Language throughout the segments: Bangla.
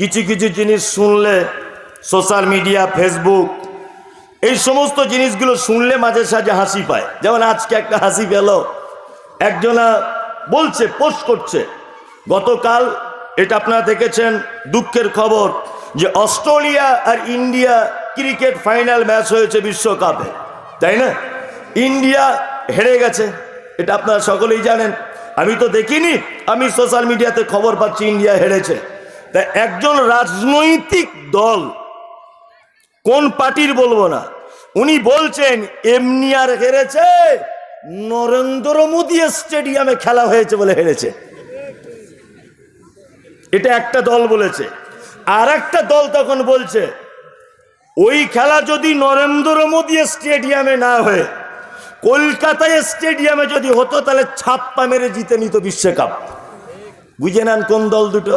কিছু কিছু জিনিস শুনলে সোশ্যাল মিডিয়া ফেসবুক এই সমস্ত জিনিসগুলো শুনলে মাঝে সাঝে হাসি পায়। যেমন আজকে একটা হাসি পেল। একজনা বলছে পোস্ট করছে, গতকাল এটা আপনারা দেখেছেন, দুঃখের খবর যে অস্ট্রেলিয়া আর ইন্ডিয়া ক্রিকেট ফাইনাল ম্যাচ হয়েছে বিশ্বকাপে। তাই না? ইন্ডিয়া হেরে গেছে, এটা আপনারা সকলেই জানেন। আমি তো দেখিনি, আমি সোশ্যাল মিডিয়াতে খবর পাচ্ছি ইন্ডিয়া হেরেছে। তা একজন রাজনৈতিক দল, কোন পার্টির বলব না, উনি বলছেন, এমনি আর হেরেছে, নরেন্দ্র মোদী স্টেডিয়ামে খেলা হয়েছে বলে হেরেছে। এটা একটা দল বলেছে। আর একটা দল তখন বলছে, ওই খেলা যদি নরেন্দ্র মোদী স্টেডিয়ামে না হয়ে, কলকাতায় স্টেডিয়ামে যদি হতো, তাহলে ছাপ্পা মেরে জিতে নিত বিশ্বকাপ। বুঝে নেন কোন দল দুটো?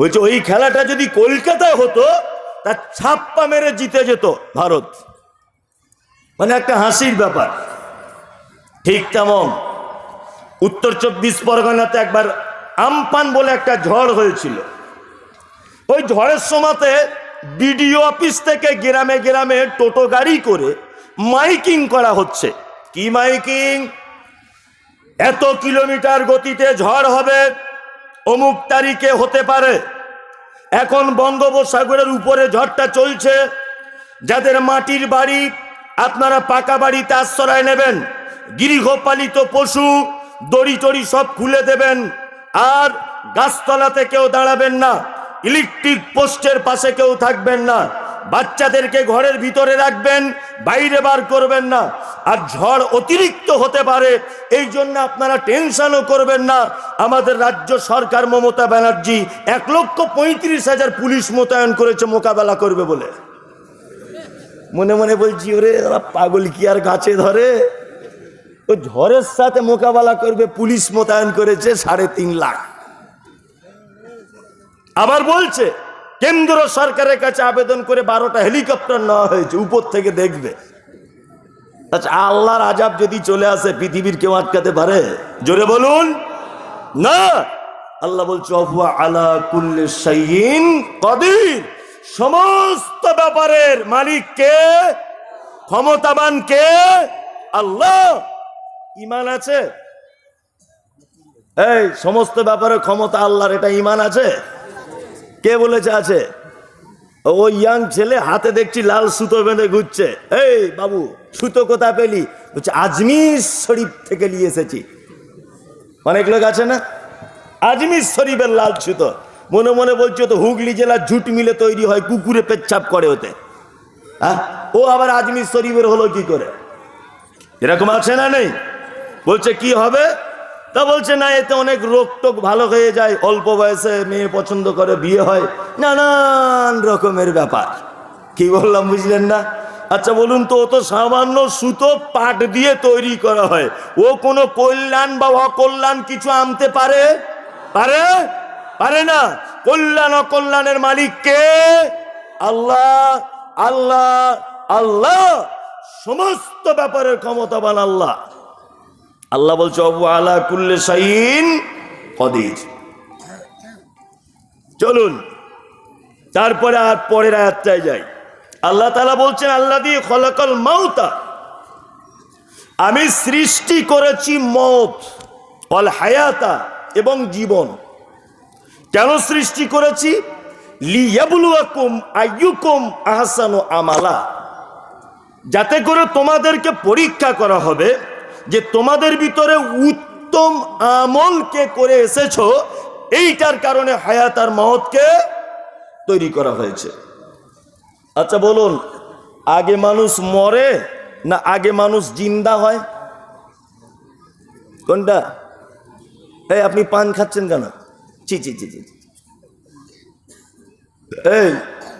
বলছে, ওই খেলাটা যদি কলকাতায় হতো, তা ছাপ্পা মেরে জিতে যেত ভারত। মানে একটা হাসির ব্যাপার। ঠিক তেমন। উত্তর চব্বিশ পরগনাতে একবার আমপান বলে একটা ঝড় হয়েছিল। ওই ঝড়ের সময়তে বিডিও অফিস থেকে গ্রামে গ্রামে টোটো গাড়ি করে মাইকিং করা হচ্ছে। কি মাইকিং? এত কিলোমিটার গতিতে ঝড় হবে অমুক তারিখে হতে পারে। এখন বঙ্গোপসাগরের উপরে ঝড়টা চলছে। যাদের মাটির বাড়ি আপনারা পাকা বাড়িতে আশ্রয় নেবেন, গৃহপালিত পশু, দড়ি টড়ি সব খুলে দেবেন। আর গাছতলাতে কেউ দাঁড়াবেন না, ইলেকট্রিক পোস্টের পাশে কেউ থাকবেন না। বাচ্চাদেরকে ঘরের ভিতরে রাখবেন, বাইরে বার করবেন না। আর ঝড় অতিরিক্ত হতে পারে, এই জন্য আপনারা টেনশনও করবেন না। আমাদের রাজ্য সরকার মমতা ব্যানার্জি এক লক্ষ পঁয়ত্রিশ হাজার পুলিশ মোতায়েন করেছে, মোকাবেলা করবে বলে। মনে মনে বলছি, ওরে পাগল কি আর গাছে ধরে? ও ঝড়ের সাথে মোকাবেলা করবে, পুলিশ মোতায়েন করেছে সাড়ে তিন লাখ। আবার বলছে কেন্দ্র সরকারের কাছে আবেদন করে বারোটা হেলিকপ্টার নেওয়া হয়েছে, উপর থেকে দেখবে। আচ্ছা আল্লাহর আজাব যদি চলে আসে, পৃথিবীর কেউ আটকাতে পারে? জোরে বলুন। না। আল্লাহ বলছে অফুয়া আলা কুল্লে সাইন কদির। সমস্ত ব্যাপারের মালিক কে? ক্ষমতাবান কে? আল্লাহ। ইমান আছে? এই, সমস্ত ব্যাপারে ক্ষমতা আল্লাহর, এটা ইমান আছে? কে বলেছে আছে? ও ইয়াং ছেলে হাতে দেখছি লাল সুতো বেঁধে ঘুরছে। এই বাবু, সুতো কোথা পেলি? বলছে, আজমির শরীফ থেকে নিয়ে এসেছি। অনেক লোক আছে না? আজমির শরীফের লাল সুতো। মনে মনে বলছে তো হুগলি জেলার ঝুট মিলে তৈরি হয়, কুকুরে পেচ্ছাপ করে ওতে। হ্যাঁ? ও আবার আজমির শরীফের হলো কি করে? এরকম আছে না নেই? বলছে, কি হবে? তা বলছে, না, এতে অনেক রোগ টোক ভালো হয়ে যায়, অল্প বয়সে মেয়ে পছন্দ করে বিয়ে হয়। নানান রকমের ব্যাপার। কি বললাম, বুঝলেন না? আচ্ছা বলুন তো, ও তো সামান্য সুতো পাট দিয়ে তৈরি করা হয়। ও কোনো কল্যাণ বা অকল্যাণ কিছু আনতে পারে? পারে? পারে না। কল্যাণ, অকল্যাণের মালিক কে? আল্লাহ আল্লাহ আল্লাহ। সমস্ত ব্যাপারের ক্ষমতাবান আল্লাহ। আল্লাহ বলছে, অবু আলা কুল্লে সাইন কদির। চলুন, তারপরে আর পরের আয়াতটায় যাই। আল্লাহ তালা বলছেন আল্লাহ দিয়ে খলাকল মাউতা। আমি সৃষ্টি করেছি মত, অল হায়াতা এবং জীবন। কেন সৃষ্টি করেছি? লিয়াবুলুয়াকুম আইয়ুকুম আহসানু আমালা। যাতে করে তোমাদেরকে পরীক্ষা করা হবে যে তোমাদের ভিতরে উত্তম আমলকে করে এসেছ, এইটার কারণে হায়াত আর মহৎকে তৈরি করা হয়েছে। আচ্ছা বলুন, আগে মানুষ মরে না আগে মানুষ জিন্দা হয়? কোনটা? এই, আপনি পান খাচ্ছেন কেন? চি চি চি চি। এই,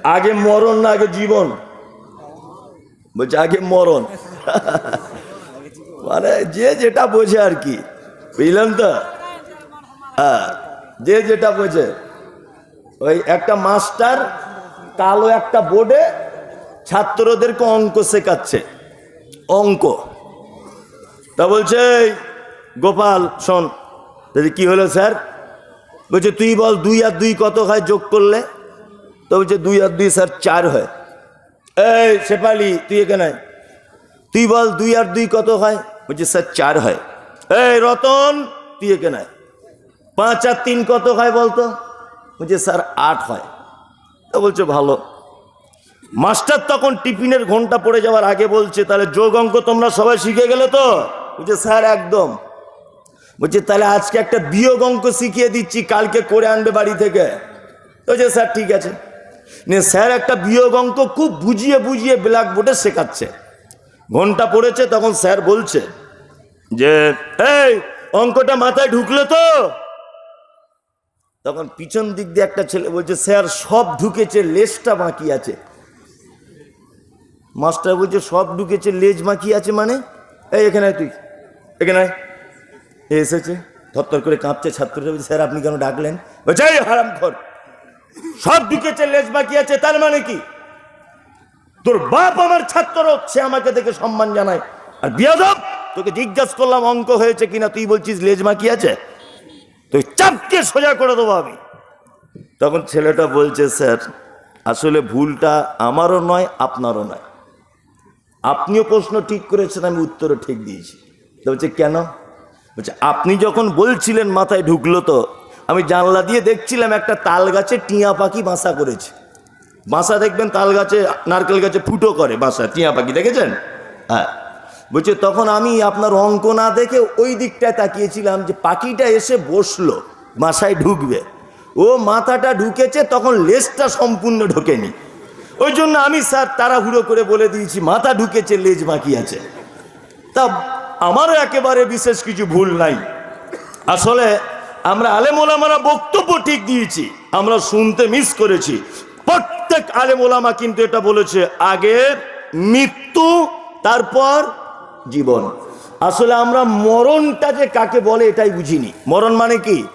আগে মরণ না আগে জীবন? বলছে, আগে মরণ। মানে যে যেটা বোঝে আর কি। বুঝলেন তো? হ্যাঁ যে যেটা বোঝে। ওই একটা মাস্টার কালো একটা বোর্ডে ছাত্রদেরকে অঙ্ক শেখাচ্ছে। অঙ্ক। তা বলছে গোপাল, শোন যদি কি হলো স্যার? বলছে, তুই বল, দুই আর দুই কত হয় যোগ করলে? তো বলছে, দুই আর দুই স্যার, চার হয়। এই, শেফালি, তুই এখানে তুই বল, দুই আর দুই কত হয়? বলছে, স্যার, চার হয়। এই রতন, তুই আয়। পাঁচ আর তিন কত হয় বলতো? বলছে, স্যার, আট হয়। তো বলছে, ভালো। মাস্টার তখন টিফিনের ঘণ্টা পড়ে যাওয়ার আগে বলছে, তাহলে যোগ অঙ্ক তোমরা সবাই শিখে গেলে তো? বলছে, স্যার, একদম। বলছে, তাহলে আজকে একটা বিয়োগ অঙ্ক শিখিয়ে দিচ্ছি, কালকে করে আনবে বাড়ি থেকে। বলছে, স্যার, ঠিক আছে। নিয়ে স্যার, একটা বিয়োগ অঙ্ক খুব বুঝিয়ে বুঝিয়ে ব্ল্যাকবোর্ডে শেখাচ্ছে। ঘণ্টা পড়েছে? তখন স্যার বলছে যে, এই, অঙ্কটা মাথায় ঢুকলো তো? তখন পিছন দিক দিয়ে একটা ছেলে বলছে, স্যার, সব ঢুকেছে, লেজটা বাকি আছে। মাস্টার বলছে, সব ঢুকেছে, লেজ বাকি আছে মানে? এই, এখানে তুই, এখানে এসেছে, থরথর করে কাঁপছে ছাত্ররা, বলছে, স্যার, আপনি কেন ডাকলেন? বলছে হারাম খর, সব ঢুকেছে, লেজ বাকি আছে, তার মানে কি? তোর বাপ আমার ছাত্র, সে আমাকে দেখে সম্মান জানায়। আর বিয়াদব তোকে জিজ্ঞাসা করলাম, অঙ্ক হয়েছে কিনা, তুই বলছিস লেজ বাকি আছে? তুই চাপকে সোজা করে দেবো আমি। তখন ছেলেটা বলছে, স্যার, আসলে ভুলটা আমারও নয়, আপনারও নয়। আপনিও প্রশ্ন ঠিক করেছেন, আমি উত্তরও ঠিক দিয়েছি। তো বলছে, কেন? বলছে, আপনি যখন বলছিলেন মাথায় ঢুকলো তো, আমি জানলা দিয়ে দেখছিলাম একটা তাল গাছে টিয়া পাখি বাসা করেছে। বাসা দেখবেন তাল গাছে, নারকেল গাছে ফুটো করে বাসা, টিয়া পাখি, দেখেছেন? হ্যাঁ। বলছে, তখন আমি আপনার অঙ্ক না দেখে ওই দিকটায় তাকিয়েছিলাম যে পাখিটা এসে বসল, বাসায় ঢুকবে। ও মাথাটা ঢুকেছে, তখন লেজটা সম্পূর্ণ ঢোকেনি। ওই জন্য আমি স্যার তাড়াহুড়ো করে বলে দিয়েছি, মাথা ঢুকেছে, লেজ বাকি আছে। তা আমারও একেবারে বিশেষ কিছু ভুল নাই। আসলে আমরা আলেমোলামারা বক্তব্য ঠিক দিয়েছি, আমরা শুনতে মিস করেছি। প্রত্যেক আলেমোলামা কিন্তু এটা বলেছে আগে মৃত্যু, তারপর জীবন। আসলে আমরা মরণটা যে কাকে বলে এটাই বুঝিনি। মরণ মানে কি?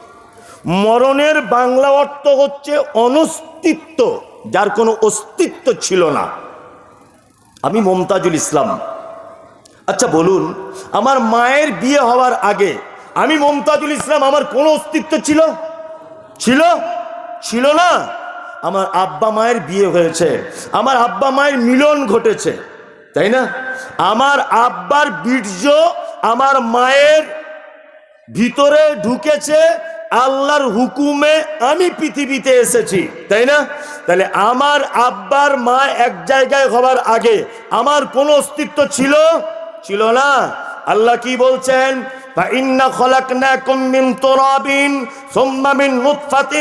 মরণের বাংলা অর্থ হচ্ছে অনস্তিত্ব, যার কোনো অস্তিত্ব ছিল না। আমি মমতাজুল ইসলাম। আচ্ছা বলুন, আমার মায়ের বিয়ে হওয়ার আগে আমি মমতাজুল ইসলাম আমার কোনো অস্তিত্ব ছিল? ছিল? ছিল না। আমার আব্বা মায়ের বিয়ে হয়েছে। আমার আব্বা মায়ের মিলন ঘটেছে। তাই না? আমার আব্বার বীর্য আমার মায়ের ভিতরে ঢুকেছে, আল্লাহর হুকুমে আমি পৃথিবীতে এসেছি, তাই না? তাহলে আমার আব্বার মা এক জায়গায় হবার আগে আমার কোনো অস্তিত্ব ছিল? ছিল না। আল্লাহ কি বলছেন? ইন্না خلقناكم من تراب, ثم من نطفة,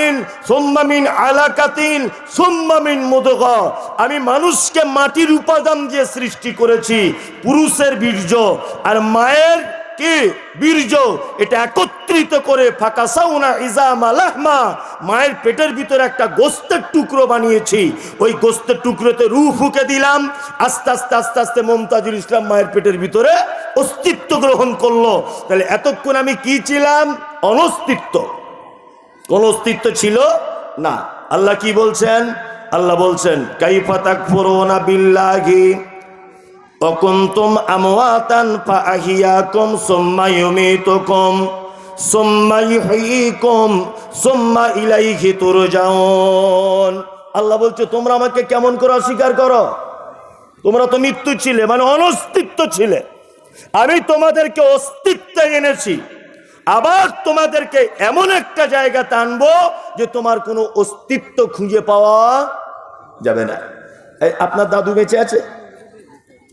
ثم من আলাকাতিন ثم من مدغة আমি মানুষকে মাটির উপাদান দিয়ে সৃষ্টি করেছি, পুরুষের বীর্য আর মায়ের কি? বীর্য। এটা একত্রিত করে ফাঁকা সাউনা ইজামা লাহমা, মায়ের পেটের ভিতরে একটা গোস্তের টুকরো বানিয়েছি। ওই গোস্তের টুকরোতে রু ফুকে দিলাম। আস্তে আস্তে আস্তে আস্তে মমতাজুল ইসলাম মায়ের পেটের ভিতরে অস্তিত্ব গ্রহণ করল। তাহলে এতক্ষণ আমি কি ছিলাম? অনস্তিত্ব। কোন অস্তিত্ব ছিল? না। আল্লাহ কি বলছেন? আল্লাহ বলছেন, কাইফা তাকফুরুনা বিল্লাহি। অকুন্তুম আমওয়াতান ফাআহিয়াকুম সুম্মা ইউমীতুকুম, সুম্মা ইহয়ীকুম সুম্মা ইলাইহি তুরজাউন। আল্লাহ বলছে, তোমরা আমাকে কেমন করে অস্বীকার করো? তোমরা তো মৃত্যু ছিলে মানে অনস্তিত্ব ছিলে। আমি তোমাদেরকে অস্তিত্ব এনেছি। আবার তোমাদেরকে এমন একটা জায়গা টানবো যে তোমার কোনো অস্তিত্ব খুঁজে পাওয়া যাবে না। আপনার দাদু বেঁচে আছে?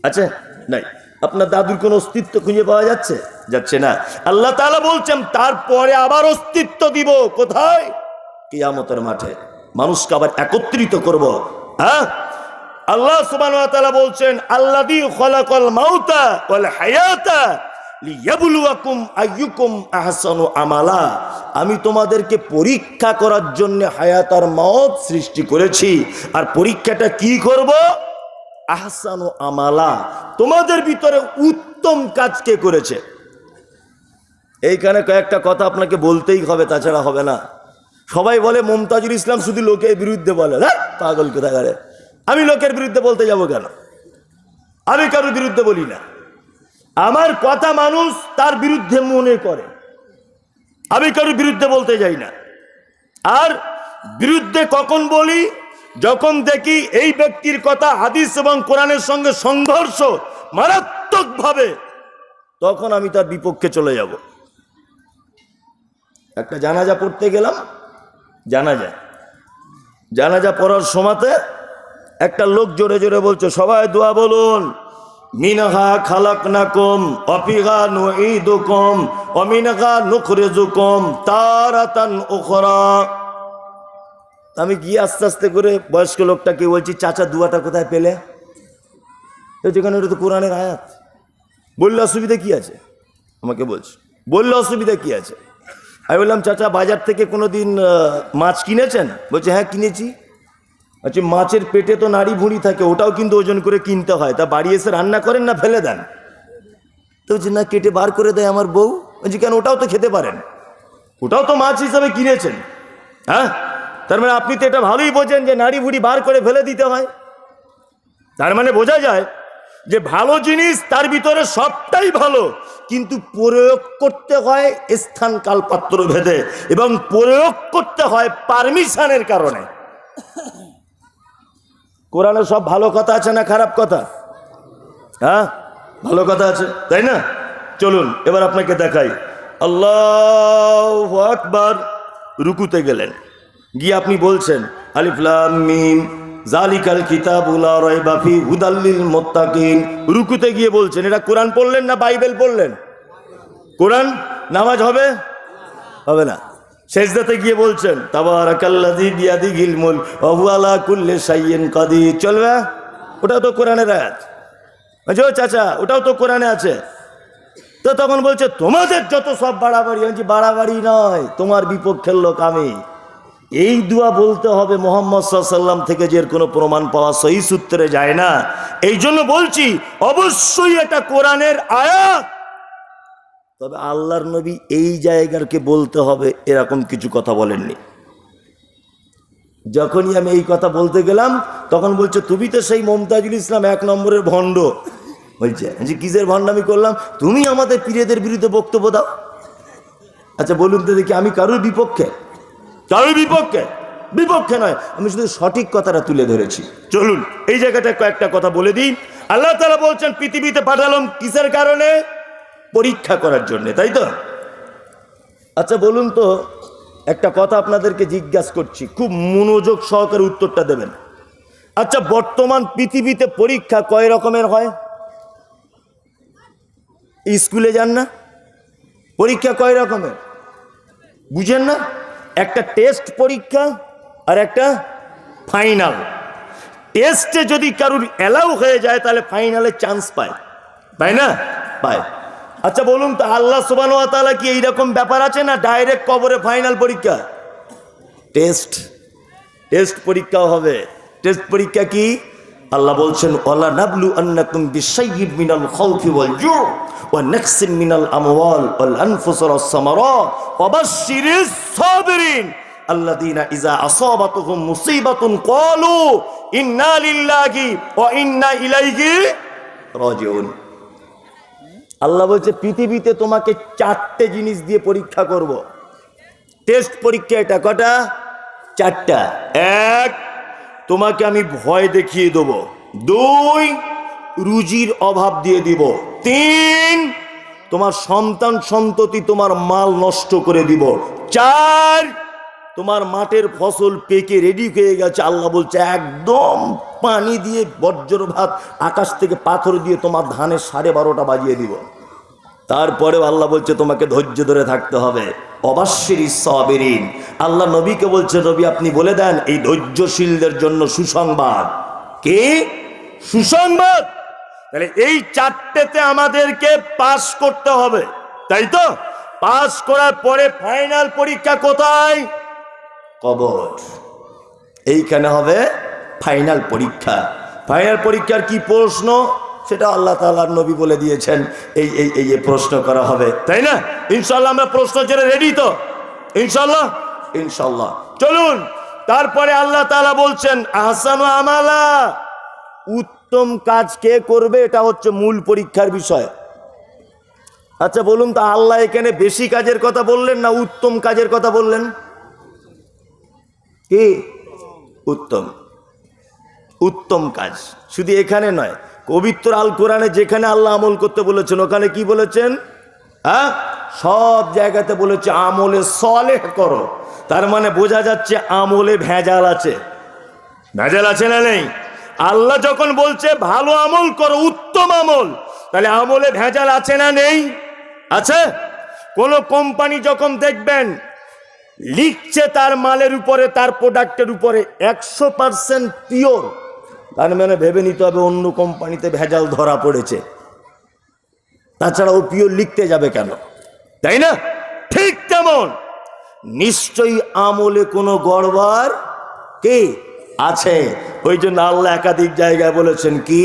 আছে? নাই। আপনার দাদুর কোনো অস্তিত্ব খুঁজে পাওয়া যাচ্ছে? যাচ্ছে না। আল্লাহ তালা বলছেন, তারপরে আবার অস্তিত্ব দিব। কোথায়? কিয়ামতের মাঠে। মানুষকে আবার একত্রিত করব। হ্যাঁ? আল্লাহ সুবহানাহু বলছেন আল্লাহ আল্লাযী খলাকাল মাউতা হায়াতা আমালা। আমি তোমাদেরকে পরীক্ষা করার জন্য হায়াত আর মওত সৃষ্টি করেছি। আর পরীক্ষাটা কি করব? আহসানু আমালা, তোমাদের ভিতরে উত্তম কাজ কে করেছে? এইখানে কয়েকটা কথা আপনাকে বলতেই হবে, তাছাড়া হবে না। সবাই বলে, মমতাজুল ইসলাম শুধু লোকের বিরুদ্ধে বলে। হ্যাঁ পাগল কোথাকারে। আমি লোকের বিরুদ্ধে বলতে যাব কেন? আমি কারোর বিরুদ্ধে বলি না। আমার কথা মানুষ তার বিরুদ্ধে মনে করে। আমি কারোর বিরুদ্ধে বলতে যাই না। আর বিরুদ্ধে কখন বলি? যখন দেখি এই ব্যক্তির কথা হাদিস এবং কোরআনের সঙ্গে সংঘর্ষ মারাত্মকভাবে, তখন আমি তার বিপক্ষে চলে যাব। একটা জানাজা পড়তে গেলাম, জানাজা। জানাজা পড়ার সময়তে একটা লোক জোরে জোরে বলছে, সবাই দোয়া বলুন, মিনহা খালাক নাকুম অপিহা নুঈদুকুম, অমিনহা নুখরিজুকুম, তারাতান উখরা। আমি গিয়ে আস্তে আস্তে করে বয়স্ক লোকটাকে বলছি, চাচা, দুয়াটা কোথায় পেলে? তো যেখানে ওটা তো কোরআনের আয়াত। বললে অসুবিধা কি আছে? আমাকে বলছে। বললে অসুবিধা কি আছে? আমি বললাম, চাচা, বাজার থেকে কোনো দিন মাছ কিনেছেন? বলছে হ্যাঁ কিনেছি। আচ্ছা মাছের পেটে তো নাড়ি ভুঁড়ি থাকে, ওটাও কিন্তু ওজন করে কিনতে হয়। তা বাড়ি এসে রান্না করেন না ফেলে দেন? তো বলছে, না, কেটে বার করে দেয় আমার বউ। বলছি, কেন? ওটাও তো খেতে পারেন। ওটাও তো মাছ হিসাবে কিনেছেন। হ্যাঁ? তার মানে আপনি তো এটা ভালোই বোঝেন যে নাড়ি ভুড়ি বার করে ফেলে দিতে হয়। তার মানে বোঝা যায় যে ভালো জিনিস তার ভিতরে সবটাই ভালো, কিন্তু প্রয়োগ করতে হয় স্থান কাল পাত্র ভেদে এবং প্রয়োগ করতে হয় পারমিশনের কারণে। কোরআনে সব ভালো কথা আছে না খারাপ কথা? হ্যাঁ? ভালো কথা আছে, তাই না? চলুন, এবার আপনাকে দেখাই। আল্লাহ আকবার, রুকুতে গেলেন। গিয়ে আপনি বলছেন আলিফলাম জালিকাল কিতাবুল বাফি হুদাল্লিল মোত্তাকিন। রুকুতে গিয়ে বলছেন, এটা কোরআন পড়লেন না বাইবেল পড়লেন? কোরআন নামাজ হবে? হবে না। শেষদাতে গিয়ে বলছেন চলবে? ওটাও তো কোরআনের আয়াত। ও চাচা, ওটাও তো কোরআনে আছে। তো তখন বলছে, তোমাদের যত সব বাড়াবাড়ি, আমি বাড়াবাড়ি নয়, তোমার বিপক্ষের লোক আমি। এই দুয়া বলতে হবে মোহাম্মদ সাল্লাম থেকে যে কোনো প্রমাণ পাওয়া সহি সূত্রে যায় না। এই জন্য বলছি, অবশ্যই এটা কোরআনের আয়াত। তবে আল্লাহর নবী এই জায়গাকে বলতে হবে, এরকম কিছু কথা বলেননি। যখনই আমি এই কথা বলতে গেলাম, তখন বলছে, তুমি তো সেই মমতাজুল ইসলাম এক নম্বরের ভণ্ড। বলছে, যে কিসের ভণ্ড আমি করলাম? তুমি আমাদের পীরেদের বিরুদ্ধে বক্তব্য দাও। আচ্ছা বলুন তো দেখি, আমি কারোর বিপক্ষে? কারোর বিপক্ষে? বিপক্ষে নয়, আমি শুধু সঠিক কথাটা তুলে ধরেছি। চলুন, এই জায়গাটা কয়েকটা কথা বলে দিই। আল্লাহ তালা বলছেন, পৃথিবীতে পাঠালাম কিসের কারণে? পরীক্ষা করার জন্য, তাই তো? আচ্ছা বলুন তো, একটা কথা আপনাদেরকে জিজ্ঞাসা করছি, খুব মনোযোগ সহকারে উত্তরটা দেবেন। আচ্ছা বর্তমান পৃথিবীতে পরীক্ষা কয় রকমের হয়? স্কুলে যান না? পরীক্ষা কয় রকমের? বুঝেন না? একটা টেস্ট পরীক্ষা আর একটা ফাইনাল টেস্টে যদি কারুর অ্যালাউ হয়ে যায়, তাহলে ফাইনালে চান্স পায়। তাই না? পায়। আচ্ছা বলুন তো, আল্লাহ সুবান তাআলা কি এইরকম ব্যাপার আছে না ডাইরেক্ট কবরে ফাইনাল পরীক্ষা? টেস্ট টেস্ট পরীক্ষাও হবে। টেস্ট পরীক্ষা কি? আল্লাহ বলছেন, ওয়ালা নাবলু আন্নাকুম বিশাইয়্যিব মিনাল খাউফি ওয়াল জু ওয়া নাকসিম মিনাল আমওয়াল ওয়াল আনফুস ওয়াস সামারাত ওয়া বাশশিরিস সাবিরিন আল্লাযীনা ইযা আসাবাতুহুম মুসিবাতুন ক্বালু ইন্না লিল্লাহি ওয়া ইন্না ইলাইহি রাজিউন। আল্লাহ বলছে, পৃথিবীতে তোমাকে চারটে জিনিস দিয়ে পরীক্ষা করব। টেস্ট পরীক্ষা এটা কটা? চারটা। এক তোমাকে আমি ভয় দেখিয়ে দেব। দুই, রুজির অভাব দিয়ে দিব। তিন, তোমার সন্তান সন্ততি তোমার মাল নষ্ট করে দিব। চার, তোমার মাঠের ফসল পেকে রেডি হয়ে গেছে। আল্লাহ বলছে, একদম পানি দিয়ে বজ্র ভাত আকাশ থেকে পাথর দিয়ে তোমার ধানের সাড়ে বারোটা বাজিয়ে দিব। তারপরে আল্লাহ বলছে, তোমাকে ধৈর্য ধরে থাকতে হবে। অবাশ্যের সাবেরিন। আল্লাহ নবীকে বলছে, নবী, আপনি বলে দেন, এই ধৈর্যশীলদের জন্য সুসংবাদ। কে? সুসংবাদ? তাহলে এই চারটেতে আমাদেরকে পাস করতে হবে, তাই তো? পাস করার পরে ফাইনাল পরীক্ষা কোথায়? কবর। এইখানে হবে ফাইনাল পরীক্ষা। ফাইনাল পরীক্ষার কি প্রশ্ন? সেটা আল্লাহ তাআলার নবী বলে দিয়েছেন। এই এই এই প্রশ্ন করা হবে। তাই না? ইনশাল্লাহ আমরা প্রশ্ন জেনে রেডি তো? ইনশাল্লাহ ইনশাল্লাহ চলুন তারপরে আল্লাহ তাআলা বলছেন আহসানু আমালা। উত্তম কাজ কে করবে এটা হচ্ছে মূল পরীক্ষার বিষয়। আচ্ছা বলুন তো আল্লাহ এখানে বেশি কাজের কথা বললেন না উত্তম কাজের কথা বললেন? কি? উত্তম। উত্তম কাজ। শুধু এখানে নয় পবিত্র আল কোরআনে যেখানে আল্লাহ আমল করতে বলেছেন, ওখানে কি বলেছেন? হ্যাঁ? সব জায়গাতে বলেছে, আমলে সলেহ করো। তার মানে বোঝা যাচ্ছে আমলে ভেজাল আছে। ভেজাল আছে না নেই? আল্লাহ যখন বলছে, ভালো আমল করো, উত্তম আমল, তাহলে আমলে ভেজাল আছে না নেই? আছে? কোন কোম্পানি যখন দেখবেন, লিখছে তার মালের উপরে, তার প্রোডাক্টের উপরে, একশো পার্সেন্ট পিওর তার মানে ভেবে নিতে হবে অন্য কোম্পানিতে ভেজাল ধরা পড়েছে। তাছাড়া ও পিওর লিখতে যাবে কেন? তাই না? ঠিক তেমন। নিশ্চয়ই আমলে কোনো গড়বার কি আছে? ওই জন্য আল্লাহ একাধিক জায়গায় বলেছেন কি?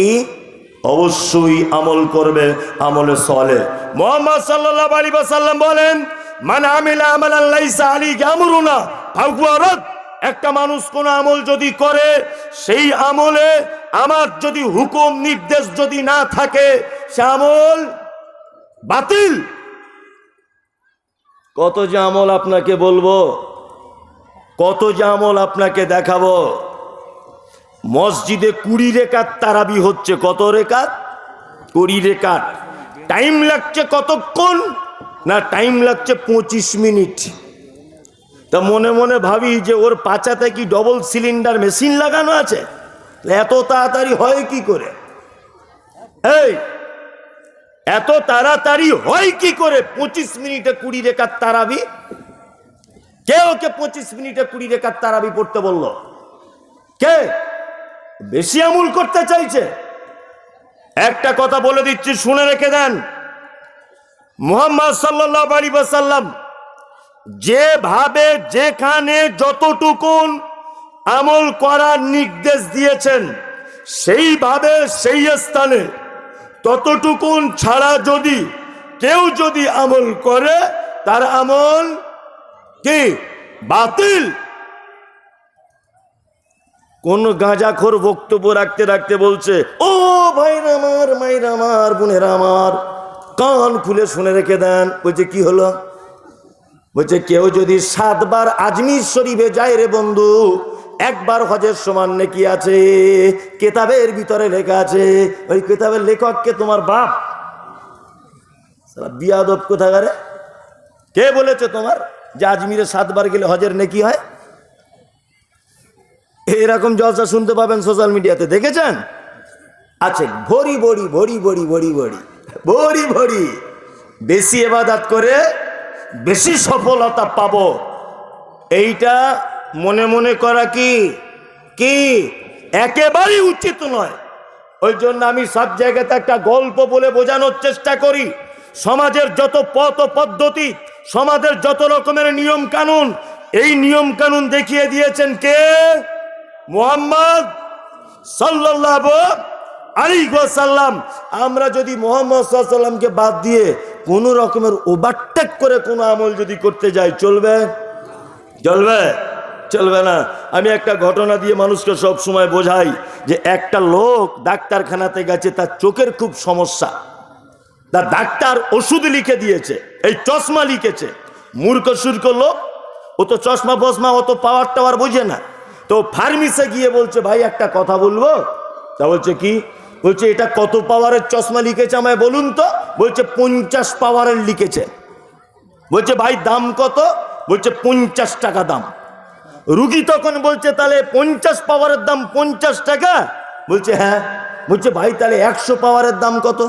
অবশ্যই আমল করবে, আমলে সলে। মোহাম্মদ সাল্লাহ আলী সাল্লাম বলেন মানে আমিলা আমল আল্লাহ আলী আমরুনা ফাগুয়ারত একটা মানুষ কোন আমল যদি করে, সেই আমলে আমার যদি হুকুম, নির্দেশ যদি না থাকে, সে আমল বাতিল। কত যে আমল আপনাকে বলব, কত যে আমল আপনাকে দেখাবো। মসজিদে কুড়ি রেখাত তারাবি হচ্ছে কত রেখাত? কুড়ি রেখাত। টাইম লাগছে কতক্ষণ না টাইম লাগছে পঁচিশ মিনিট? তা মনে মনে ভাবি যে ওর পাচাতে কি ডবল সিলিন্ডার মেশিন লাগানো আছে? এত তাড়াতাড়ি হয় কি করে? এই এত তাড়াতাড়ি হয় কি করে? পঁচিশ মিনিটে কুড়ি রেখার তারাবি? কে ওকে পঁচিশ মিনিটে কুড়ি রেখার তারাবি পড়তে বলল? কে? বেশি আমুল করতে চাইছে। একটা কথা বলে দিচ্ছি, শুনে রেখে দেন। মোহাম্মদ সাল্লাহ আলী সাল্লাম যেভাবে যেখানে যতটুকুন আমল করার নির্দেশ দিয়েছেন, সেইভাবে সেই স্থানে ততটুকুন ছাড়া যদি কেউ যদি আমল করে, তার আমল কি? বাতিল। কোন গাঁজাখোর বক্তব্য রাখতে রাখতে বলছে, ও ভাইরা আমার, মাইরা আমার আমার, কান খুলে শুনে রেখে দেন। বলছে, কি হলো? বলছে, কেউ যদি সাতবার আজমির শরীফে যায় রে বন্ধু, একবার হজের সমান নেকি আছে, কেতাবের ভিতরে লেখা আছে, ওই কেতাবের লেখককে তোমার বাপ। বিয়াদব কোথাকারে? কে বলেছে তোমার যে আজমিরে সাতবার গেলে হজের নেকি হয়? এরকম জলসা শুনতে পাবেন সোশ্যাল মিডিয়াতে, দেখেছেন? আছে ভরি বড়ি ভরি বড়ি ভরি বড়ি ভরি ভরি, বেশি এবাদাত করে বেশি সফলতা পাবো। এইটা মনে মনে করা কি? কি? একেবারেই উচিত নয়। ওই জন্য আমি সব জায়গাতে একটা গল্প বলে বোঝানোর চেষ্টা করি। সমাজের যত পথ পদ্ধতি, সমাজের যত রকমের নিয়ম কানুন, এই নিয়ম কানুন দেখিয়ে দিয়েছেন কে? মোহাম্মদ সাল্লাহ আলী সাল্লাম আমরা যদি মোহাম্মদ সাল্লামকে বাদ দিয়ে কোনো রকমের ওভারটেক করে কোনো আমল যদি করতে যাই চলবে? চলবে? চলবে না। আমি একটা ঘটনা দিয়ে মানুষকে সব সময় বোঝাই যে একটা লোক ডাক্তারখানাতে গেছে, তার চোখের খুব সমস্যা। তার ডাক্তার ওষুধ লিখে দিয়েছে, এই চশমা লিখেছে। মূর্খ, সুর্খ লোক, ও তো চশমা, ফসমা, অত পাওয়ার টাওয়ার বোঝে না। তো ফার্মিসে গিয়ে বলছে, ভাই, একটা কথা বলব? তা বলছে কি? বলছে, এটা কত পাওয়ারের চশমা লিখেছে আমায় বলুন তো? বলছে, পঞ্চাশ পাওয়ারের লিখেছে। বলছে, ভাই, দাম কত? বলছে, পঞ্চাশ টাকা দাম। রুগী তখন বলছে, তাহলে পঞ্চাশ পাওয়ারের দাম পঞ্চাশ টাকা? বলছে হ্যাঁ। বলছে, ভাই, তাহলে একশো পাওয়ারের দাম কত?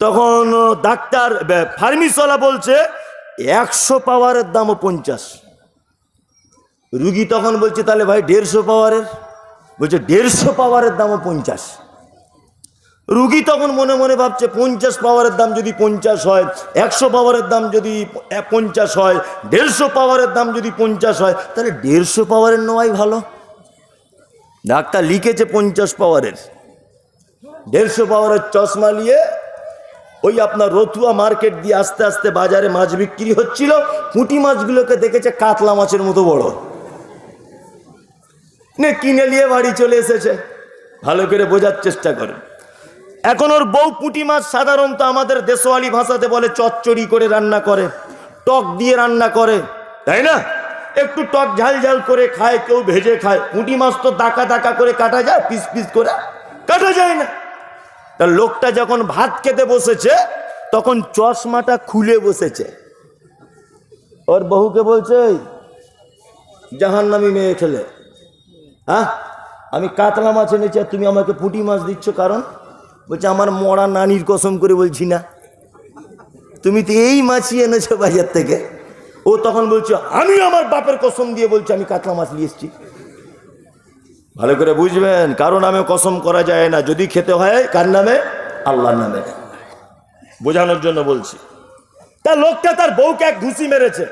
তখন ডাক্তার ফার্মিসওয়ালা বলছে, একশো পাওয়ারের দামও পঞ্চাশ। রুগী তখন বলছে, তাহলে ভাই, দেড়শো পাওয়ারের বলছে, দেড়শো পাওয়ারের দামও পঞ্চাশ। রুগী তখন মনে মনে ভাবছে, পঞ্চাশ পাওয়ারের দাম যদি পঞ্চাশ হয়, একশো পাওয়ারের দাম যদি পঞ্চাশ হয়, দেড়শো পাওয়ারের দাম যদি পঞ্চাশ হয়, তাহলে দেড়শো পাওয়ারের নেওয়াই ভালো। ডাক্তার লিখেছে পঞ্চাশ পাওয়ারের। দেড়শো পাওয়ারের চশমা নিয়ে ওই আপনার রতুয়া মার্কেট দিয়ে আস্তে আস্তে বাজারে মাছ বিক্রি হচ্ছিল, পুঁটি মাছগুলোকে দেখেছে কাতলা মাছের মতো বড়। নে কিনে নিয়ে বাড়ি চলে এসেছে। ভালো করে বোঝার চেষ্টা করেন এখন ওর বউ পুঁটি মাছ সাধারণত আমাদের দেশওয়ালি ভাষাতে বলে চচ্চড়ি করে রান্না করে, টক দিয়ে রান্না করে। তাই না? একটু টক ঝাল ঝাল করে খায়, কেউ ভেজে খায়। পুঁটি মাছ তো দাকা দাকা করে কাটা যায়, পিস পিস করে কাটা যায় না। তা লোকটা যখন ভাত খেতে বসেছে, তখন চশমাটা খুলে বসেছে। ওর বহুকে বলছে জাহান নামি মেয়ে খেলে হ্যাঁ? আমি কাতলা মাছ এনেছি আর তুমি আমাকে পুঁটি মাছ দিচ্ছ কারণ? বলছে, আমার মরা নানির কসম করে বলছি না। তুমি তো এই মাছই এনেছো বাজার থেকে। ও তখন বলছে, আমি আমার বাপের কসম দিয়ে বলছি, আমি কাতলা মাছ নিয়ে এসছি। ভালো করে বুঝবেন, কারও নামে কসম করা যায় না। যদি খেতে হয়, কার নামে? আল্লাহর নামে। বোঝানোর জন্য বলছি। তা লোকটা তার বউকে এক ঘুষি মেরেছে।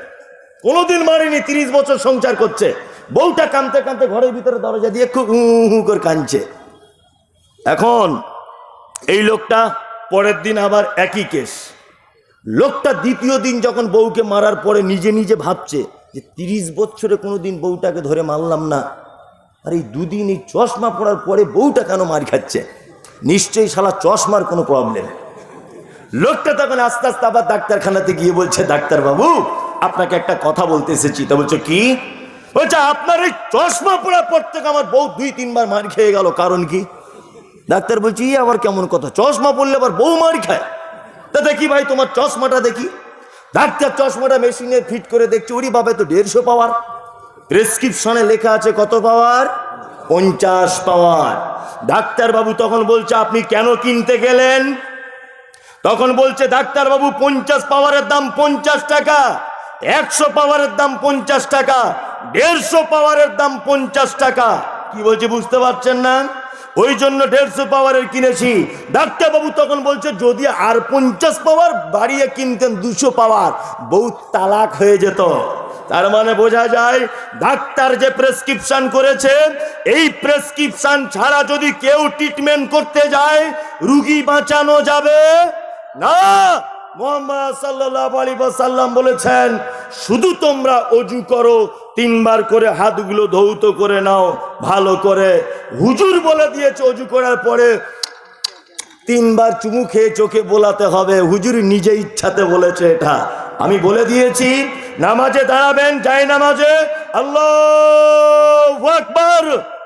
কোনোদিন মারেনি, তিরিশ বছর সংসার করছে। বউটা কানতে কানতে ঘরের ভিতরে দরজা দিয়ে খুব হু হু করে কাঁদছে। এখন এই লোকটা পরের দিন আবার একই কেস। লোকটা দ্বিতীয় দিন যখন বউকে মারার পরে নিজে নিজে ভাবছে যে তিরিশ বছরে কোনো দিন বউটাকে ধরে মারলাম না। আর এই দুদিন এই চশমা পড়ার পরে বউটা কেন মার খাচ্ছে? নিশ্চয়ই শালা চশমার কোনো প্রবলেম লোকটা তখন আস্তে আস্তে আবার ডাক্তারখানাতে গিয়ে বলছে ডাক্তার বাবু আপনাকে একটা কথা বলতে এসেছি। তা বলছে, কি? বলছে, আপনার এই চশমা পড়ার পর থেকে আমার বউ দুই তিনবার মার খেয়ে গেল। কারণ কি? ডাক্তার বলছি "ই আবার কেমন কথা? চশমা পড়লে আবার বউ মার খায়। তা দেখি ভাই, তোমার চশমাটা দেখি। ডাক্তার চশমাটা মেশিনে ফিট করে দেখছি, ওরি বাবা তো দেড়শো পাওয়ার। প্রেসক্রিপশনে লেখা আছে, কত পাওয়ার? পঞ্চাশ পাওয়ার। ডাক্তারবাবু তখন বলছে, আপনি কেন কিনতে গেলেন? তখন বলছে, ডাক্তারবাবু, পঞ্চাশ পাওয়ারের দাম পঞ্চাশ টাকা, একশো পাওয়ারের দাম পঞ্চাশ টাকা, দেড়শো পাওয়ারের দাম পঞ্চাশ টাকা। কি বলছে, বুঝতে পারছেন না? ওই জন্য দেড়শো পাওয়ারের কিনেছি। ডাক্তারবাবু তখন বলছে, যদি আর পঞ্চাশ পাওয়ার বাড়িয়ে কিনতেন দুশো পাওয়ার, বউ তালাক হয়ে যেত। তার মানে বোঝা যায়, ডাক্তার যে প্রেসক্রিপশন করেছে, এই প্রেসক্রিপশন ছাড়া যদি কেউ ট্রিটমেন্ট করতে যায়, রুগী বাঁচানো যাবে? না! মোহাম্মদ সাল্লাহ আলী সাল্লাম বলেছেন, শুধু তোমরা অজু করো তিনবার করে হাতগুলো ধৌত করে নাও, ভালো করে। হুজুর বলে দিয়েছে অজু করার পরে, তিনবার চুমু খেয়ে চোখে বোলাতে হবে। হুজুর নিজে ইচ্ছাতে বলেছে এটা। আমি বলে দিয়েছি, নামাজে দাঁড়াবেন, যাই নামাজে। আল্লাহ আকবর।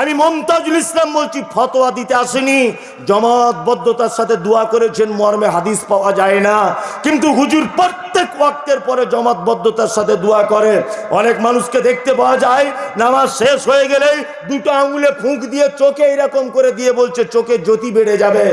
আমি মমতাজুল ইসলাম বলছি, ফতোয়া দিতে আসেনি। জমাতবদ্ধতার সাথে দোয়া করেছেন, মর্মে হাদিস পাওয়া যায় না। কিন্তু হুজুর প্রত্যেক ওয়াক্তের পরে জমাতবদ্ধতার সাথে দোয়া করে। অনেক মানুষকে দেখতে পাওয়া যায়, নামাজ শেষ হয়ে গেলেই দুটো আঙুলে ফুঁক দিয়ে চোখে এরকম করে দিয়ে বলছে, চোখে জ্যোতি বেড়ে যাবে।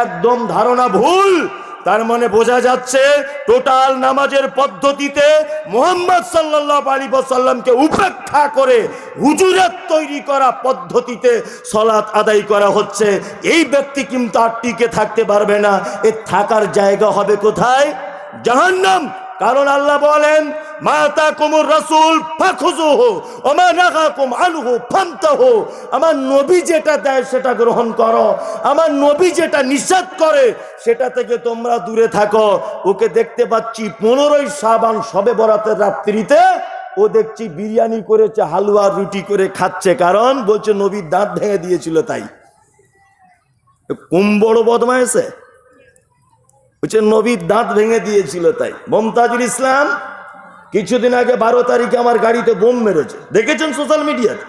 একদম ধারণা ভুল। তার মানে বোঝা যাচ্ছে টোটাল নামাজের পদ্ধতিতে মোহাম্মদ সাল্লাহ আলী সাল্লামকে উপেক্ষা করে হুজুরের তৈরি করা পদ্ধতিতে সলাৎ আদায় করা হচ্ছে। এই ব্যক্তি কিন্তু আর টিকে থাকতে পারবে না। এ থাকার জায়গা হবে কোথায়? জাহান্নাম। কারণ আল্লাহ বলেন মাতা কুমুর রসুল ফান্তাহ আমার নবী যেটা দেয়, সেটা গ্রহণ করো। আমার নবী যেটা নিষেধ করে, সেটা থেকে তোমরা দূরে থাকো। ওকে দেখতে পাচ্ছি পনেরোই সাবান সবে বরাতের রাত্রিতে। ও দেখছি বিরিয়ানি করেছে, হালুয়া, রুটি করে খাচ্ছে। কারণ বলছে নবীর দাঁত ভেঙে দিয়েছিল তাই। কুম বড় বদমায়েছে বলছে নবীর দাঁত ভেঙে দিয়েছিল তাই। মমতাজুল ইসলাম কিছুদিন আগে বারো তারিখে আমার গাড়িতে বোম মেরেছে। দেখেছেন সোশ্যাল মিডিয়াতে?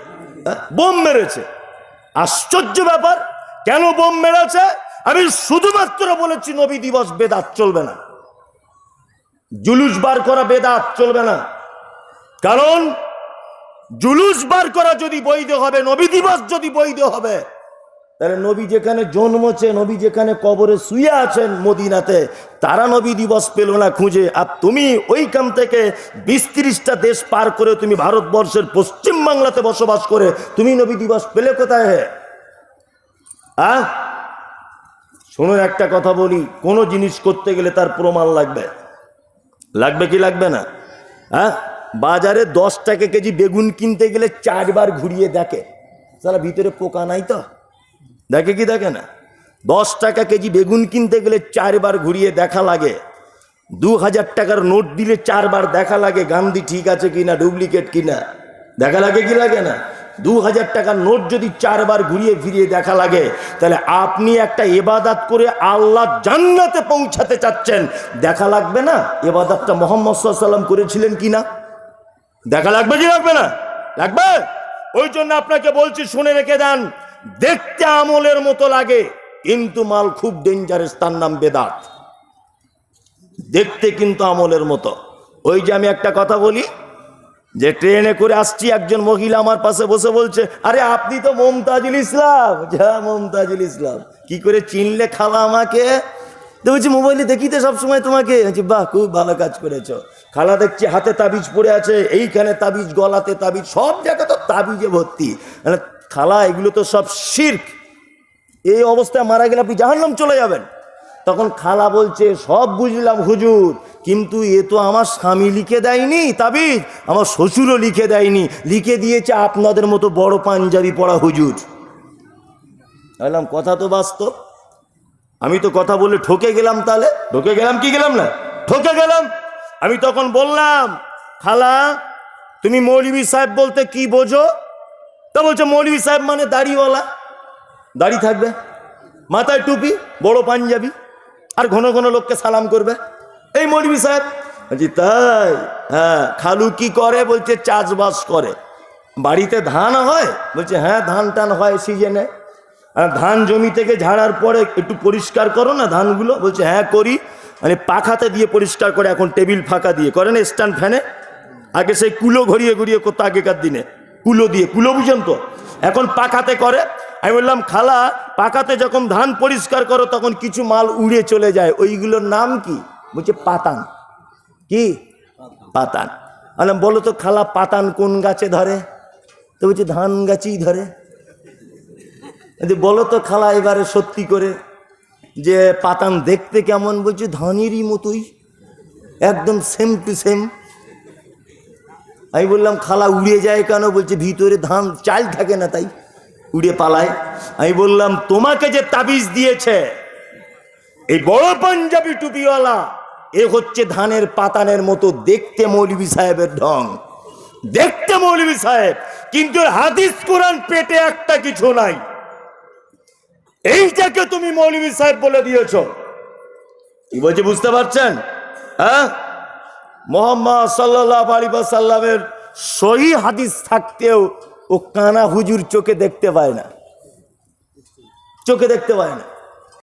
হ্যাঁ? বোম মেরেছে। আশ্চর্য ব্যাপার, কেন বোম মেরেছে? আমি শুধুমাত্র বলেছি নবী দিবস বেদাত চলবে না। জুলুস বার করা বেদাত চলবে না। কারণ জুলুস বার করা যদি বৈধ হবে, নবী দিবস যদি বৈধ হবে তাহলে নবী যেখানে জন্মছে, নবী যেখানে কবরে শুয়ে আছেন মদিনাতে, তারা নবী দিবস পেল না খুঁজে। আর তুমি ওইখান থেকে বিশ তিরিশটা দেশ পার করে তুমি ভারতবর্ষের পশ্চিম বাংলাতে বসবাস করে, তুমি নবী দিবস পেলে কোথায় হে? আহ শুনুন একটা কথা বলি, কোনো জিনিস করতে গেলে তার প্রমাণ লাগবে। লাগবে কি লাগবে না? হ্যাঁ বাজারে দশ টাকা কেজি বেগুন কিনতে গেলে চারবার ঘুরিয়ে দেখে। সারা ভিতরে পোকা নাই তো? দেখে কি দেখে না? দশ টাকা কেজি বেগুন কিনতে গেলে চারবার ঘুরিয়ে দেখা লাগে। দু হাজার টাকার নোট দিলে চারবার দেখা লাগে, গান্ধী ঠিক আছে কিনা, ডুপ্লিকেট কিনা? দেখা লাগে কি লাগে না? দু হাজার টাকার নোট যদি চারবার ঘুরিয়ে ফিরিয়ে দেখা লাগে, তাহলে আপনি একটা এবাদাত করে আল্লাহ জান্নাতে পৌঁছাতে চাচ্ছেন। দেখা লাগবে না? এবাদাতটা মোহাম্মদ সাল্লাম করেছিলেন কিনা দেখা লাগবে কি লাগবে না? লাগবে? ওই জন্য আপনাকে বলছি, শুনে রেখে দেন। দেখতে আমলের মতো লাগে, কিন্তু মাল খুব ডেঞ্জারাস তার নাম বেদাত। দেখতে কিন্তু আমলের মতো। ওই যে আমি একটা কথা বলি, যে ট্রেনে করে আসছি, একজন মহিলা আমার পাশে বসে বলছে, আরে, আপনি তো মমতাজুল ইসলাম। যা মমতাজুল ইসলাম। কি করে চিনলে খালা আমাকে? বলছি, মোবাইলে দেখি তো সবসময় তোমাকে। বাহ, খুব ভালো কাজ করেছ। খালা দেখছি, হাতে তাবিজ পড়ে আছে, এইখানে তাবিজ, গলাতে তাবিজ, সব জায়গা তো তাবিজে ভর্তি। মানে খালা, এগুলো তো সব শির্ক। এই অবস্থায় মারা গেলে আপনি জাহান্নাম চলে যাবেন। তখন খালা বলছে, সব বুঝলাম হুজুর, কিন্তু এ তো আমার স্বামী লিখে দেয়নি, তাবিজ। আমার শ্বশুরও লিখে দেয়নি। লিখে দিয়েছে আপনাদের মতো বড় পাঞ্জাবি পড়া হুজুর। বললাম, কথা তো বাস্তব। আমি তো কথা বলে ঠকে গেলাম তাহলে। ঠকে গেলাম কি গেলাম না? ঠকে গেলাম। আমি তখন বললাম, খালা, তুমি মৌলবী সাহেব বলতে কি বোঝো? তা বলছে মৌলবী সাহেব মানে দাড়িওয়ালা। দাড়ি থাকবে, মাথায় টুপি, বড় পাঞ্জাবি, আর ঘন ঘন লোককে সালাম করবে। এই মৌলবী সাহেব বলছি, তাই? হ্যাঁ খালু কি করে? বলছে, চাষবাস করে। বাড়িতে ধান হয়? বলছে হ্যাঁ ধান টান হয় সিজনে। ধান জমি থেকে ঝাড়ার পরে একটু পরিষ্কার করো না ধানগুলো? বলছে হ্যাঁ করি। মানে পাখাতে দিয়ে পরিষ্কার করে এখন টেবিল ফাঁকা দিয়ে। করে না, স্ট্যান্ড ফ্যানে? আগে সেই কুলো ঘুরিয়ে ঘুরিয়ে করতো আগেকার দিনে। কুলো দিয়ে, কুলো বুঝেন তো? এখন পাখাতে করে, আমি বললাম, খালা পাখাতে যখন ধান পরিষ্কার করো, তখন কিছু মাল উড়ে চলে যায়। ওইগুলোর নাম কি? বলছে, পাতান। কি? পাতান। বললাম, বলো তো খালা, পাতান কোন গাছে ধরে? তো বলছে, ধান গাছেই ধরে। বলো তো খালা, এবারে সত্যি করে যে পাতান দেখতে কেমন? বলছে, ধানেরই মতোই। একদম সেম টু সেম আমি বললাম, খালা, উড়ে যায় কেন? বলছে, ভিতরে ধান, চাল থাকে না তাই। উড়ে পালায়। আমি বললাম, তোমাকে যে তাবিজ দিয়েছে, এই বড় পাঞ্জাবি টুপিওয়ালা, এ হচ্ছে ধানের পাতানের মতো দেখতে মৌলবী সাহেবের ঢং। দেখতে মৌলবী সাহেব, কিন্তু হাদিস কোরআন পেটে একটা কিছু নাই। এইটাকে তুমি মৌলবী সাহেব বলে দিয়েছ। কি বলছে, বুঝতে পারছেন? হ্যাঁ? মোহাম্মদ সাল্লাহ আলী সাল্লামের সহি হাদিস থাকতেও ও কানা হুজুর চোখে দেখতে পায় না। চোখে দেখতে পায় না।